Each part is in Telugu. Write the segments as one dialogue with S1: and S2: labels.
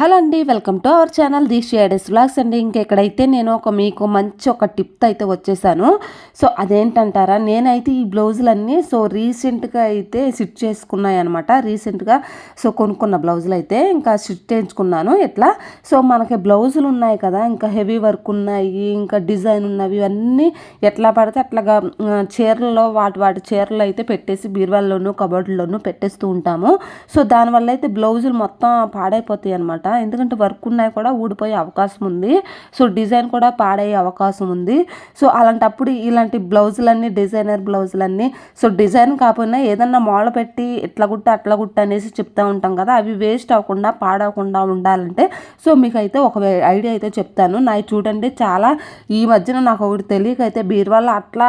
S1: హలో అండి welcome to our channel Deeksha shades blogs అండి. ఇంకెక్కడైతే నేను ఒక మీకు మంచి ఒక టిప్ అయితే వచ్చేసాను. సో అదేంటంటారా నేనైతే ఈ బ్లౌజులన్నీ సో రీసెంట్గా అయితే స్టిచ్ చేసుకున్నాయి అనమాట రీసెంట్గా సో కొనుక్కున్న బ్లౌజులు అయితే ఇంకా స్టిచ్ చేయించుకున్నాను. ఎట్లా? సో మనకి బ్లౌజులు ఉన్నాయి కదా ఇంకా హెవీ వర్క్ ఉన్నాయి ఇంకా డిజైన్ ఉన్నవి ఇవన్నీ ఎట్లా పడితే అట్లాగా చీరల్లో వాటి వాటి చీరలు అయితే పెట్టేసి బీరువాల్లోనూ కబోర్డ్లోనూ పెట్టేస్తూ ఉంటాము. సో దానివల్ల అయితే బ్లౌజులు మొత్తం పాడైపోతాయి అనమాట ఎందుకంటే వర్క్ ఉన్నాయి కూడా ఊడిపోయే అవకాశం ఉంది. సో డిజైన్ కూడా పాడయ్యే అవకాశం ఉంది. సో అలాంటప్పుడు ఇలాంటి బ్లౌజులన్నీ డిజైనర్ బ్లౌజులన్నీ సో డిజైన్ కాకపోయినా ఏదన్నా మోడ పెట్టి ఇట్లా గుట్ట అట్లా గుట్ట అనేసి చెప్తా ఉంటాం కదా. అవి వేస్ట్ అవ్వకుండా పాడవకుండా ఉండాలంటే సో మీకు అయితే ఒక ఐడియా అయితే చెప్తాను. నాకు చూడండి చాలా ఈ మధ్యన నాకు ఒకటి తెలియక అయితే బీరువాలో అట్లా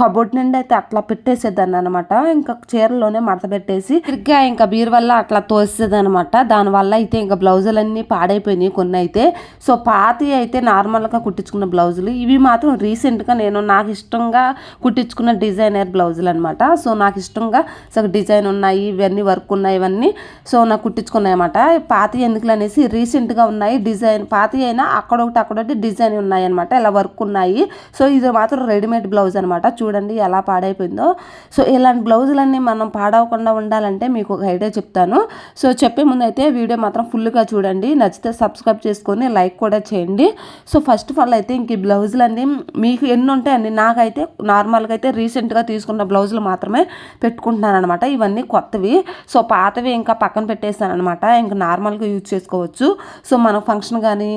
S1: కబోర్డ్ నుండి అయితే అట్లా పెట్టేసేదాన్ని అనమాట ఇంకా చీరలోనే మడత పెట్టేసి సరిగ్గా ఇంకా బీరువాల్లో అట్లా తోసేదనమాట దానివల్ల అయితే ఇంకా బ్లౌజులన్నీ పాడైపోయినాయి కొన్ని అయితే సో పాతి అయితే నార్మల్గా కుట్టించుకున్న బ్లౌజులు. ఇవి మాత్రం రీసెంట్గా నేను నాకు ఇష్టంగా కుట్టించుకున్న డిజైనర్ బ్లౌజులు అనమాట సో నాకు ఇష్టంగా సో డిజైన్ ఉన్నాయి ఇవన్నీ వర్క్ ఉన్నాయి ఇవన్నీ. సో నాకు కుట్టించుకున్నాయి అనమాట పాతి ఎందుకులు అనేసి రీసెంట్గా ఉన్నాయి డిజైన్. పాతి అయినా అక్కడొకటి అక్కడొకటి డిజైన్ ఉన్నాయి అనమాట ఇలా వర్క్ ఉన్నాయి. సో ఇది మాత్రం రెడీమేడ్ బ్లౌజ్ అనమాట చూడండి ఎలా పాడైపోయిందో. సో ఇలాంటి బ్లౌజులన్నీ మనం పాడవకుండా ఉండాలంటే మీకు ఒక ఐడియా చెప్తాను. సో చెప్పే ముందు అయితే వీడియో మాత్రం ఫుల్ ఫుల్గా చూడండి. నచ్చితే సబ్స్క్రైబ్ చేసుకొని లైక్ కూడా చేయండి. సో ఫస్ట్ ఆఫ్ ఆల్ అయితే ఇంక ఈ బ్లౌజులన్నీ మీకు ఎన్ని ఉంటాయండి నాకైతే నార్మల్గా అయితే రీసెంట్గా తీసుకున్న బ్లౌజులు మాత్రమే పెట్టుకుంటున్నాను అనమాట ఇవన్నీ కొత్తవి. సో పాతవి ఇంకా పక్కన పెట్టేస్తాను అనమాట ఇంకా నార్మల్గా యూజ్ చేసుకోవచ్చు. సో మన ఫంక్షన్ కానీ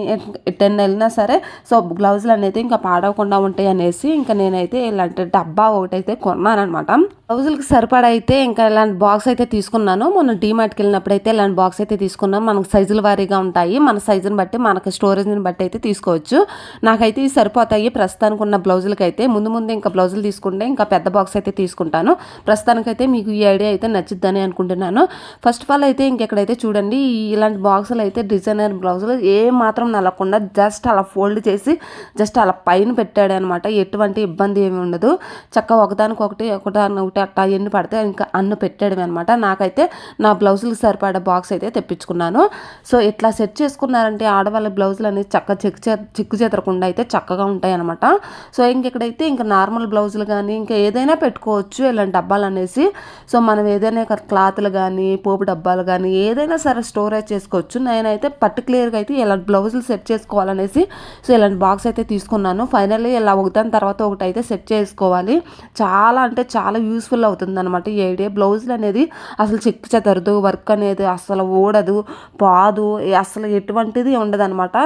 S1: ఎటెన్ వెళ్ళినా సరే సో బ్లౌజులు అనేది ఇంకా పాడవకుండా ఉంటాయి అనేసి ఇంకా నేనైతే ఇలాంటి డబ్బా ఒకటి అయితే కొన్నాను అనమాట బ్లౌజులకి సరిపడా అయితే ఇంకా ఇలాంటి బాక్స్ అయితే తీసుకున్నాను. మొన్న డీమార్ట్కి వెళ్ళినప్పుడు అయితే ఇలాంటి బాక్స్ అయితే తీసుకున్నాం. మనకు సైజుల వారీగా ఉంటాయి. మన సైజుని బట్టి మనకి స్టోరేజ్ని బట్టి అయితే తీసుకోవచ్చు. నాకైతే ఇవి సరిపోతాయి. ప్రస్తుతానికి ఉన్న బ్లౌజులకి అయితే ముందు ముందు ఇంకా బ్లౌజులు తీసుకుంటే ఇంకా పెద్ద బాక్స్ అయితే తీసుకుంటాను. ప్రస్తుతానికైతే మీకు ఈ ఐడియా అయితే నచ్చుద్దని అనుకుంటున్నాను. ఫస్ట్ ఆఫ్ ఆల్ అయితే ఇంకెక్కడైతే చూడండి ఇలాంటి బాక్సులు అయితే డిజైనర్ బ్లౌజులు ఏ మాత్రం నలకుండా జస్ట్ అలా ఫోల్డ్ చేసి జస్ట్ అలా పైన పెట్టాడు అనమాట ఎటువంటి ఇబ్బంది ఏమి ఉండదు. చక్కగా ఒకదానికొకటి ఒకదాని ఒకటి అట్టా ఎన్ని పడితే ఇంకా అన్ను పెట్టాడు అనమాట నాకైతే నా బ్లౌజులకు సరిపడా బాక్స్ అయితే తెప్పించుకున్నాను. సో ఇట్లా సెట్ చేసుకున్నారంటే ఆడవాళ్ళ బ్లౌజులు అనేది చక్కగా చెక్ చే చిక్కు చెదరకుండా అయితే చక్కగా ఉంటాయి అనమాట సో ఇంకెక్కడైతే ఇంకా నార్మల్ బ్లౌజులు కానీ ఇంకా ఏదైనా పెట్టుకోవచ్చు ఇలాంటి డబ్బాలు అనేసి. సో మనం ఏదైనా క్లాత్లు కానీ పోపు డబ్బాలు కానీ ఏదైనా సరే స్టోరేజ్ చేసుకోవచ్చు. నేనైతే పర్టికులర్గా అయితే ఇలాంటి బ్లౌజులు సెట్ చేసుకోవాలనేసి సో ఇలాంటి బాక్స్ అయితే తీసుకున్నాను. ఫైనల్లీ ఇలా ఒకదాని తర్వాత ఒకటి అయితే సెట్ చేసుకోవాలి. చాలా అంటే చాలా యూస్ఫుల్ అవుతుంది అనమాట ఈ ఐడియా. బ్లౌజులు అనేది అసలు చెక్కు చెదరదు వర్క్ అనేది అసలు ఊడదు. పాదు అసలు ఎటువంటిది ఉండదు అనమాట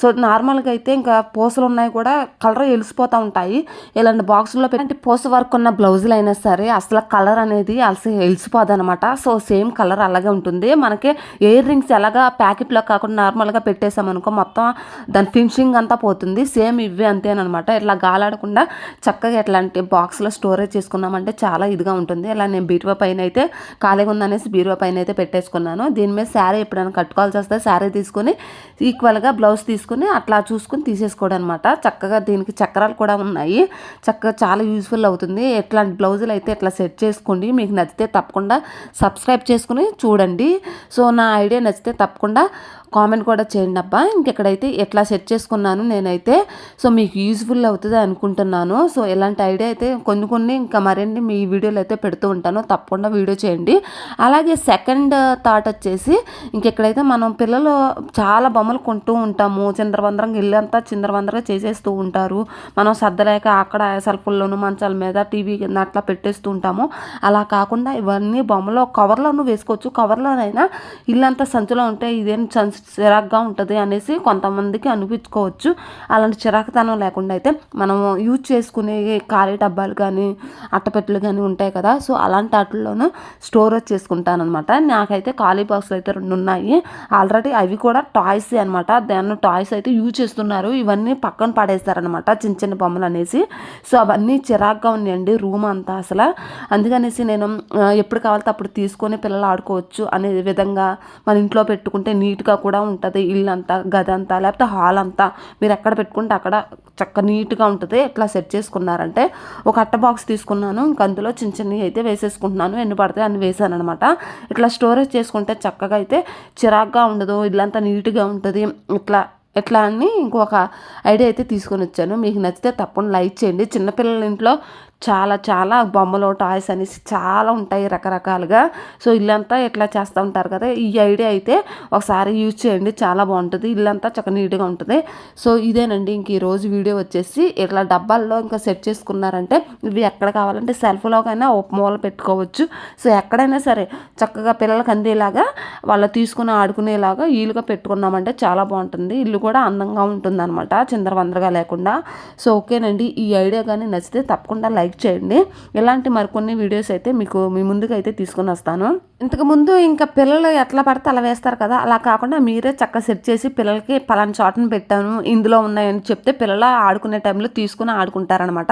S1: సో నార్మల్గా అయితే ఇంకా పూసలు ఉన్నాయి కూడా కలర్ ఎలిసిపోతూ ఉంటాయి. ఇలాంటి బాక్సుల్లో పెట్టి పూస వర్క్ ఉన్న బ్లౌజులు అయినా సరే అసలు కలర్ అనేది అసలు ఎలిసిపోదు అనమాట సో సేమ్ కలర్ అలాగే ఉంటుంది. మనకి ఇయర్ రింగ్స్ ఎలాగా ప్యాకెట్లో కాకుండా నార్మల్గా పెట్టేసామనుకో మొత్తం దాని ఫినిషింగ్ అంతా పోతుంది. సేమ్ ఇవే అంతేనమాట ఇట్లా గాలాడకుండా చక్కగా ఎట్లాంటి బాక్స్లో స్టోరేజ్ చేసుకున్నామంటే చాలా ఇదిగా ఉంటుంది. ఇలా నేను బీరువా పైన అయితే ఖాళీగా ఉందనేసి బీరువా పైన అయితే పెట్టేసుకున్నాను. దీని మీద శారీ ఎప్పుడైనా కట్టుకోవాల్సి వస్తే శారీ తీసుకొని ఈక్వల్గా బ్లౌజ్ తీసుకుని అట్లా చూసుకుని తీసేసుకోవడం అనమాట చక్కగా దీనికి చక్రాలు కూడా ఉన్నాయి. చక్కగా చాలా యూస్ఫుల్ అవుతుంది. ఎట్లాంటి బ్లౌజులు అయితే ఇట్లా సెట్ చేసుకోండి. మీకు నచ్చితే తప్పకుండా సబ్స్క్రైబ్ చేసుకుని చూడండి. సో నా ఐడియా నచ్చితే తప్పకుండా కామెంట్ కూడా చేయండి అబ్బా. ఇంకెక్కడైతే ఎట్లా సెట్ చేసుకున్నాను నేనైతే సో మీకు యూజ్ఫుల్ అవుతుంది అనుకుంటున్నాను. సో ఇలాంటి ఐడియా అయితే కొన్ని కొన్ని ఇంకా మరిన్ని మీ వీడియోలు అయితే పెడుతూ ఉంటాను. తప్పకుండా వీడియో చేయండి. అలాగే సెకండ్ థాట్ వచ్చేసి ఇంకెక్కడైతే మనం పిల్లలు చాలా బొమ్మలు కొంటూ ఉంటాము. చిందరవందరంగా ఇల్లు అంతా చిందరవందరగా చేసేస్తూ ఉంటారు. మనం సర్దలేక అక్కడ సెల్ఫుల్లోను మంచాల మీద టీవీ కింద అట్లా పెట్టేస్తూ ఉంటాము. అలా కాకుండా ఇవన్నీ బొమ్మలో కవర్లోనూ వేసుకోవచ్చు. కవర్లోనైనా ఇల్లంతా సంచులో ఉంటే ఇదేం సంచు చిరాగ్గా ఉంటుంది అనేసి కొంతమందికి అనిపించుకోవచ్చు. అలాంటి చిరాకుతనం లేకుండా అయితే మనము యూజ్ చేసుకునే ఖాళీ డబ్బాలు కానీ అట్టపెట్టెలు కానీ ఉంటాయి కదా. సో అలాంటి వాటిల్లోనూ స్టోరేజ్ చేసుకుంటాను అనమాట నాకైతే ఖాళీ బాక్సులు అయితే రెండు ఉన్నాయి ఆల్రెడీ అవి కూడా టాయ్స్ అనమాట దాన్ని టాయ్స్ అయితే యూజ్ చేస్తున్నారు. ఇవన్నీ పక్కన పడేస్తారనమాట చిన్న చిన్న బొమ్మలు అనేసి. సో అవన్నీ చిరాగ్గా ఉన్నాయండి రూమ్ అంతా అసలు. అందుకనేసి నేను ఎప్పుడు కావాలితే అప్పుడు తీసుకొని పిల్లలు ఆడుకోవచ్చు అనే విధంగా మన ఇంట్లో పెట్టుకుంటే నీట్గా కూడా ఉంటుంది. ఇల్లు అంతా గది అంతా లేకపోతే హాల్ అంతా. మీరు ఎక్కడ పెట్టుకుంటే అక్కడ చక్క నీట్గా ఉంటుంది. ఎట్లా సెట్ చేసుకున్నారంటే ఒక అట్ట బాక్స్ తీసుకున్నాను. ఇంక అందులో చిన్న చిన్నవి అయితే వేసేసుకుంటున్నాను. ఎన్ని పడితే అన్ని వేసాను అనమాట ఇట్లా స్టోరేజ్ చేసుకుంటే చక్కగా అయితే చిరా చిరాగ్గా ఉండదు ఇల్లంతా నీట్గా ఉంటుంది ఇట్లా ఎట్లా అని ఇంకొక ఐడియా అయితే తీసుకొని వచ్చాను. మీకు నచ్చితే తప్పకుండా లైక్ చేయండి. చిన్నపిల్లల ఇంట్లో చాలా చాలా బొమ్మలు టాయ్స్ అనేసి చాలా ఉంటాయి రకరకాలుగా. సో ఇల్లంతా ఇట్లా చేస్తూ ఉంటారు కదా. ఈ ఐడియా అయితే ఒకసారి యూజ్ చేయండి. చాలా బాగుంటుంది. ఇల్లంతా చక్క నీట్గా ఉంటుంది. సో ఇదేనండి. ఇంక ఈరోజు వీడియో వచ్చేసి ఇట్లా డబ్బాల్లో ఇంకా సెట్ చేసుకున్నారంటే ఇవి ఎక్కడ కావాలంటే సెల్ఫ్లోకైనా ఒక మూల పెట్టుకోవచ్చు. సో ఎక్కడైనా సరే చక్కగా పిల్లలకి అందేలాగా వాళ్ళు తీసుకుని ఆడుకునేలాగా వీలుగా పెట్టుకున్నామంటే చాలా బాగుంటుంది. ఇల్లు కూడా అందంగా ఉంటుంది అనమాట చిందరవందరగా లేకుండా. సో ఓకేనండి. ఈ ఐడియా కానీ నచ్చితే తప్పకుండా లైక్ చేయండి. ఇలాంటి మరికొన్ని వీడియోస్ అయితే మీకు మీ ముందుకు అయితే తీసుకొని వస్తాను. ఇంతకు ముందు ఇంకా పిల్లలు ఎట్లా పడితే అలా వేస్తారు కదా అలా కాకుండా మీరే చక్కగా సెట్ చేసి పిల్లలకి పలానా చోటను పెట్టాను ఇందులో ఉన్నాయని చెప్తే పిల్లలు ఆడుకునే టైంలో తీసుకుని ఆడుకుంటారనమాట.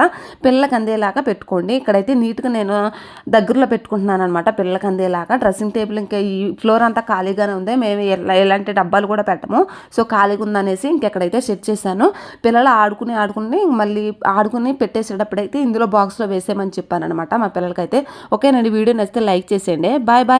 S1: పిల్లలకి అందేలాగా పెట్టుకోండి. ఇక్కడైతే నీట్గా నేను దగ్గరలో పెట్టుకుంటున్నాను అనమాట పిల్లలకి అందేలాగా. డ్రెస్సింగ్ టేబుల్ ఇంకా ఈ ఫ్లోర్ అంతా ఖాళీగానే ఉంది. మేము ఎలా- ఎలాంటి డబ్బాలు కూడా పెట్టము. సో ఖాళీగా ఉందనేసి ఇంకెక్కడైతే సెట్ చేశాను పిల్లలు ఆడుకుని ఆడుకుని మళ్ళీ ఆడుకుని పెట్టేసేటప్పుడైతే ఇందులో బాక్స్లో వేసేయమని చెప్పాను అనమాట మా పిల్లలకైతే. ఓకేనండి వీడియో నచ్చితే లైక్ చేసేయండి. Bye bye.